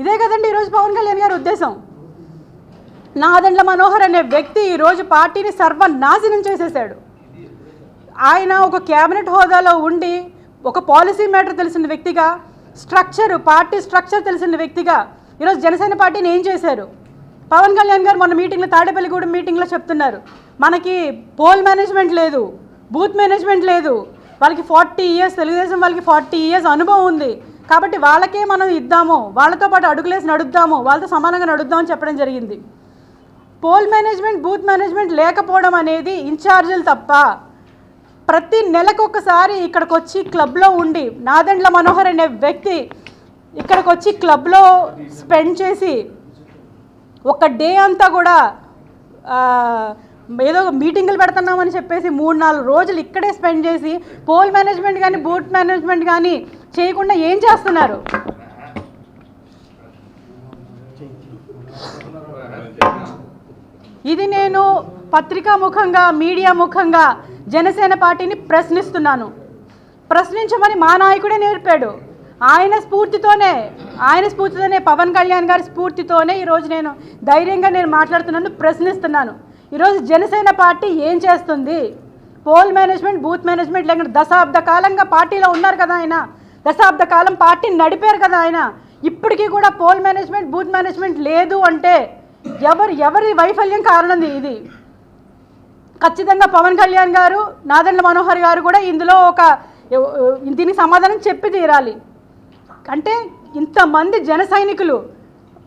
ఇదే కదండి ఈరోజు పవన్ కళ్యాణ్ గారి ఉద్దేశం. నాదండ్ల మనోహర్ అనే వ్యక్తి ఈరోజు పార్టీని సర్వనాశనం చేసేసాడు ఆయన ఒక క్యాబినెట్ హోదాలో ఉండి ఒక పాలసీ మ్యాటర్ తెలిసిన వ్యక్తిగా స్ట్రక్చర్ పార్టీ స్ట్రక్చర్ తెలిసిన వ్యక్తిగా ఈరోజు జనసేన పార్టీని ఏం చేశారు? పవన్ కళ్యాణ్ గారు మొన్న మీటింగ్లో తాడేపల్లిగూడెం మీటింగ్లో చెప్తున్నారు. మనకి పోల్ మేనేజ్మెంట్ లేదు బూత్ మేనేజ్మెంట్ లేదు. వాళ్ళకి ఫార్టీ ఇయర్స్ తెలుగుదేశం వాళ్ళకి ఫార్టీ ఇయర్స్ అనుభవం ఉంది. కాబట్టి వాళ్ళకే మనం ఇద్దాము వాళ్ళతో పాటు అడుగులేసి నడుద్దాము వాళ్ళతో సమానంగా నడుద్దామని చెప్పడం జరిగింది. పోల్ మేనేజ్మెంట్ బూత్ మేనేజ్మెంట్ లేకపోవడం అనేది ఇన్ఛార్జీలు తప్ప ప్రతి నెలకు ఒకసారి ఇక్కడికి వచ్చి క్లబ్లో ఉండి నాదండ్ల మనోహర్ అనే వ్యక్తి ఇక్కడికి వచ్చి క్లబ్లో స్పెండ్ చేసి ఒక డే అంతా కూడా ఏదో మీటింగులు పెడుతున్నామని చెప్పేసి మూడు నాలుగు రోజులు ఇక్కడే స్పెండ్ చేసి పోల్ మేనేజ్మెంట్ కానీ బూత్ మేనేజ్మెంట్ కానీ చేయకుండా ఏం చేస్తున్నారు? ఇది నేను పత్రికా ముఖంగా మీడియా ముఖంగా జనసేన పార్టీని ప్రశ్నిస్తున్నాను. ప్రశ్నించమని మా నాయకుడే నేర్పాడు. ఆయన స్ఫూర్తితోనే ఆయన స్ఫూర్తితోనే పవన్ కళ్యాణ్ గారి స్ఫూర్తితోనే ఈరోజు నేను ధైర్యంగా నేను మాట్లాడుతున్నాను ప్రశ్నిస్తున్నాను. ఈరోజు జనసేన పార్టీ ఏం చేస్తుంది? పోల్ మేనేజ్మెంట్ బూత్ మేనేజ్మెంట్ లేకుండా దశాబ్ద కాలంగా పార్టీలో ఉన్నారు కదా ఆయన. దశాబ్ద కాలం పార్టీని నడిపారు కదా ఆయన. ఇప్పటికీ కూడా పోల్ మేనేజ్మెంట్ బూత్ మేనేజ్మెంట్ లేదు అంటే ఎవరు ఎవరి వైఫల్యం కారణం ఇది? ఖచ్చితంగా పవన్ కళ్యాణ్ గారు నాదండ్ల మనోహర్ గారు కూడా ఇందులో ఒక దీనికి సమాధానం చెప్పి తీరాలి. అంటే ఇంతమంది జన సైనికులు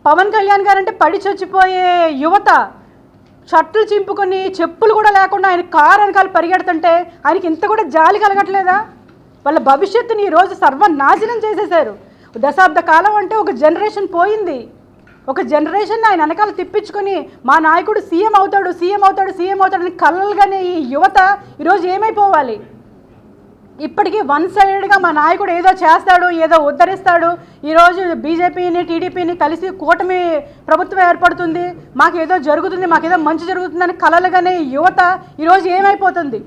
పవన్ కళ్యాణ్ గారు అంటే పడి చచ్చిపోయే యువత షర్టులు చింపుకొని చెప్పులు కూడా లేకుండా ఆయన కారు వెనకాల పరిగెడుతుంటే ఆయనకి ఇంత కూడా జాలి కలగట్లేదా? వాళ్ళ భవిష్యత్తుని ఈరోజు సర్వనాశనం చేసేశారు. దశాబ్ద కాలం అంటే ఒక జనరేషన్ పోయింది. ఒక జనరేషన్ ఆయన వెనకాల తిప్పించుకొని మా నాయకుడు సీఎం అవుతాడు సీఎం అవుతాడు సీఎం అవుతాడు అని కలలుగానే ఈ యువత ఈరోజు ఏమైపోవాలి? ఇప్పటికీ వన్ సైడెడ్గా మా నాయకుడు ఏదో చేస్తాడు ఏదో ఉద్ధరిస్తాడు. ఈరోజు బీజేపీని టీడీపీని కలిసి కూటమి ప్రభుత్వం ఏర్పడుతుంది. మాకు ఏదో జరుగుతుంది మాకు ఏదో మంచి జరుగుతుందని కలలుగానే యువత ఈరోజు ఏమైపోతుంది?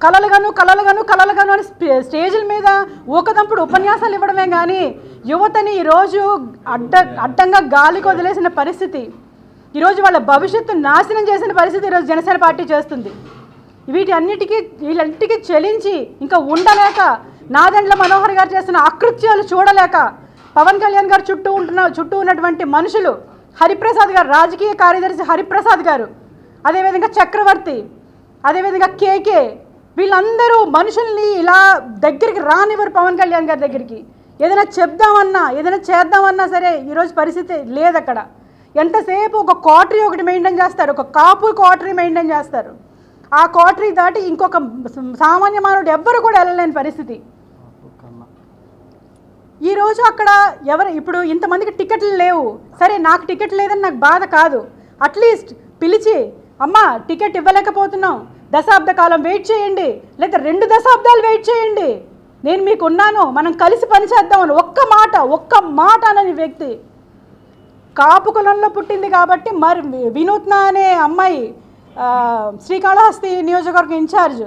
కలలుగాను కలలుగాను కలలుగాను అని స్టే- స్టేజ్ల మీద ఊకదంపుడు ఉపన్యాసాలు ఇవ్వడమే కానీ యువతని ఈరోజు అడ్డ అడ్డంగా గాలికి వదిలేసిన పరిస్థితి. ఈరోజు వాళ్ళ భవిష్యత్తు నాశనం చేసిన పరిస్థితి ఈరోజు జనసేన పార్టీ చేస్తుంది. వీటి అన్నిటికీ వీళ్ళన్నిటికీ చెలించి ఇంకా ఉండలేక నాదెండ్ల మనోహర్ గారు చేస్తున్న అకృత్యాలు చూడలేక పవన్ కళ్యాణ్ గారు చుట్టూ ఉంటున్న చుట్టూ ఉన్నటువంటి మనుషులు హరిప్రసాద్ గారు రాజకీయ కార్యదర్శి హరిప్రసాద్ గారు అదేవిధంగా చక్రవర్తి అదేవిధంగా కేకే వీళ్ళందరూ మనుషుల్ని ఇలా దగ్గరికి రానివ్వరు పవన్ కళ్యాణ్ గారి దగ్గరికి. ఏదైనా చెప్దామన్నా ఏదైనా చేద్దామన్నా సరే ఈరోజు పరిస్థితి లేదు అక్కడ ఎంతసేపు ఒక క్వార్టరీ ఒకటి మెయింటైన్ చేస్తారు ఒక కాపు క్వార్టరీ మెయింటైన్ చేస్తారు. ఆ క్వార్టరీ దాటి ఇంకొక సామాన్య మానవుడు ఎవ్వరు కూడా వెళ్ళలేని పరిస్థితి. ఈరోజు అక్కడ ఎవరు ఇప్పుడు ఇంతమందికి టికెట్లు లేవు. సరే నాకు టికెట్ లేదని నాకు బాధ కాదు. అట్లీస్ట్ పిలిచి అమ్మా టికెట్ ఇవ్వలేకపోతున్నాం. దశాబ్ద కాలం వెయిట్ చేయండి. లేదా రెండు దశాబ్దాలు వెయిట్ చేయండి. నేను మీకు ఉన్నాను మనం కలిసి పనిచేద్దామని ఒక్క మాట ఒక్క మాట అనని వ్యక్తి. కాపు కులంలో పుట్టింది కాబట్టి మరి వినూత్న అనే అమ్మాయి శ్రీకాళహస్తి నియోజకవర్గం ఇన్ఛార్జ్.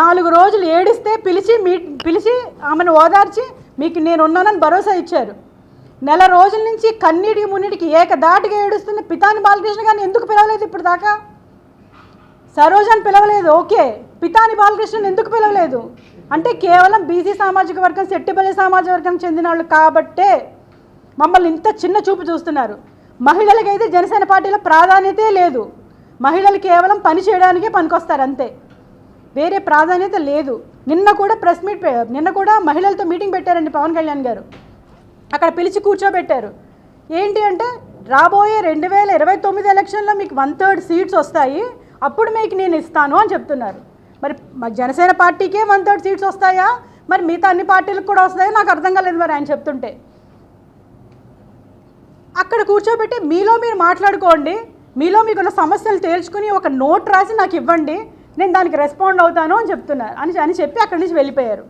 నాలుగు రోజులు ఏడిస్తే పిలిచి మీ పిలిచి ఆమెను ఓదార్చి మీకు నేను ఉన్నానని భరోసా ఇచ్చారు. నెల రోజుల నుంచి కన్నీటికి మున్నిటికి ఏకదాటిగా ఏడుస్తున్న పితాని బాలకృష్ణ గారిని ఎందుకు పిలవలేదు ఇప్పుడు దాకా సరోజాని పిలవలేదు ఓకే. పితాని బాలకృష్ణని ఎందుకు పిలవలేదు? అంటే కేవలం బీసీ సామాజిక వర్గం సెట్టిపల్లి సామాజిక వర్గం చెందిన వాళ్ళు కాబట్టే మమ్మల్ని ఇంత చిన్న చూపు చూస్తున్నారు. మహిళలకైతే జనసేన పార్టీలో ప్రాధాన్యతే లేదు. మహిళలు కేవలం పని చేయడానికే పనికొస్తారు అంతే. వేరే ప్రాధాన్యత లేదు. నిన్న కూడా ప్రెస్ మీట్ నిన్న కూడా మహిళలతో మీటింగ్ పెట్టారండి పవన్ కళ్యాణ్ గారు. అక్కడ పిలిచి కూర్చోబెట్టారు. ఏంటి అంటే రాబోయే రెండు వేల ఇరవై తొమ్మిది ఎలక్షన్లో మీకు వన్ థర్డ్ సీట్స్ వస్తాయి అప్పుడు మీకు నేను ఇస్తాను అని చెప్తున్నారు. మరి మా జనసేన పార్టీకే వన్ థర్డ్ సీట్స్ వస్తాయా? మరి మిగతా అన్ని పార్టీలకు కూడా వస్తాయో? నాకు అర్థం కాలేదు మరి ఆయన చెప్తుంటే. అక్కడ కూర్చోబెట్టి మీలో మీరు మాట్లాడుకోండి మీలో మీకున్న సమస్యలు తేల్చుకుని ఒక నోట్ రాసి నాకు ఇవ్వండి నేను దానికి రెస్పాండ్ అవుతాను అని చెప్తున్నారు అని అని చెప్పి అక్కడి నుంచి వెళ్ళిపోయారు.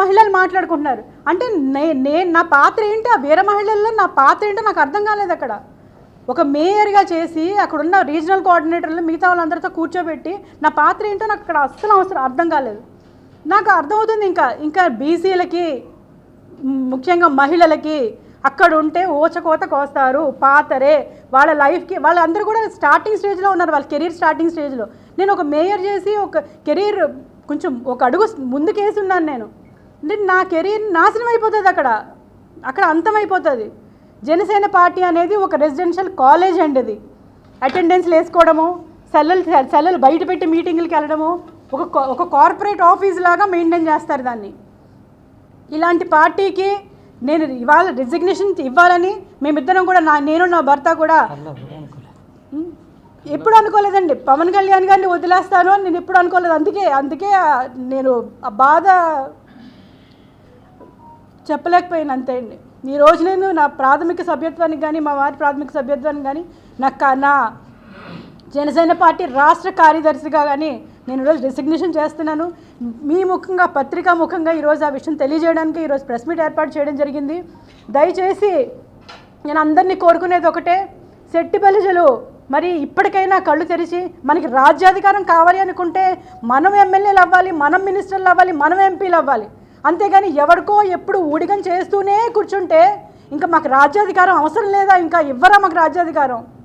మహిళలు మాట్లాడుకుంటున్నారు. అంటే నే నేను నా పాత్ర ఏంటి? ఆ వేరే మహిళల్లో నా పాత్ర ఏంటో నాకు అర్థం కాలేదు అక్కడ. ఒక మేయర్గా చేసి అక్కడ ఉన్న రీజనల్ కోఆర్డినేటర్లు మిగతా వాళ్ళందరితో కూర్చోబెట్టి నా పాత్ర ఏంటో నాకు అక్కడ అస్సలు అవసరం అర్థం కాలేదు. నాకు అర్థమవుతుంది ఇంకా ఇంకా బీసీలకి ముఖ్యంగా మహిళలకి అక్కడ ఉంటే ఓచకోత కోస్తారు పాతరే. వాళ్ళ లైఫ్కి వాళ్ళందరూ కూడా స్టార్టింగ్ స్టేజ్లో ఉన్నారు వాళ్ళ కెరీర్ స్టార్టింగ్ స్టేజ్లో. నేను ఒక మేయర్ చేసి ఒక కెరీర్ కొంచెం ఒక అడుగు ముందుకేసి ఉన్నాను నేను. అంటే నా కెరీర్ నాశనం అయిపోతుంది అక్కడ. అక్కడ అంతమైపోతుంది జనసేన పార్టీ అనేది ఒక రెసిడెన్షియల్ కాలేజ్ అండి అది. అటెండెన్స్లు వేసుకోవడము సెల్లలు సెల్లలు బయట పెట్టి మీటింగ్లకి వెళ్ళడము ఒక ఒక కార్పొరేట్ ఆఫీస్ లాగా మెయింటైన్ చేస్తారు దాన్ని. ఇలాంటి పార్టీకి నేను ఇవాళ రిజిగ్నేషన్ ఇవ్వాలని మేమిద్దరం కూడా నా నేను నా భర్త కూడా ఎప్పుడు అనుకోలేదండి. పవన్ కళ్యాణ్ గారిని వదిలేస్తాను అని నేను ఎప్పుడు అనుకోలేదు. అందుకే అందుకే నేను ఆ బాధ చెప్పలేకపోయాను అంతే అండి. ఈ రోజు నేను నా ప్రాథమిక సభ్యత్వానికి కానీ మా వారి ప్రాథమిక సభ్యత్వానికి కానీ నా నా జనసేన పార్టీ రాష్ట్ర కార్యదర్శిగా కానీ నేను ఈరోజు రెసిగ్నేషన్ చేస్తున్నాను. మీ ముఖంగా పత్రికా ముఖంగా ఈరోజు ఆ విషయం తెలియజేయడానికి ఈరోజు ప్రెస్ మీట్ ఏర్పాటు చేయడం జరిగింది. దయచేసి నేను అందరినీ కోరుకునేది ఒకటే శెట్టి బలిజలు మరి ఇప్పటికైనా కళ్ళు తెరిచి మనకి రాజ్యాధికారం కావాలి అనుకుంటే మనం ఎమ్మెల్యేలు అవ్వాలి మనం మినిస్టర్లు అవ్వాలి మనం ఎంపీలు అవ్వాలి. అంతేగాని ఎవరికో ఎప్పుడు ఊడిగం చేస్తూనే కూర్చుంటే ఇంకా మాకు రాజ్యాధికారం అవసరం లేదా? ఇంకా ఇవ్వరా మాకు రాజ్యాధికారం?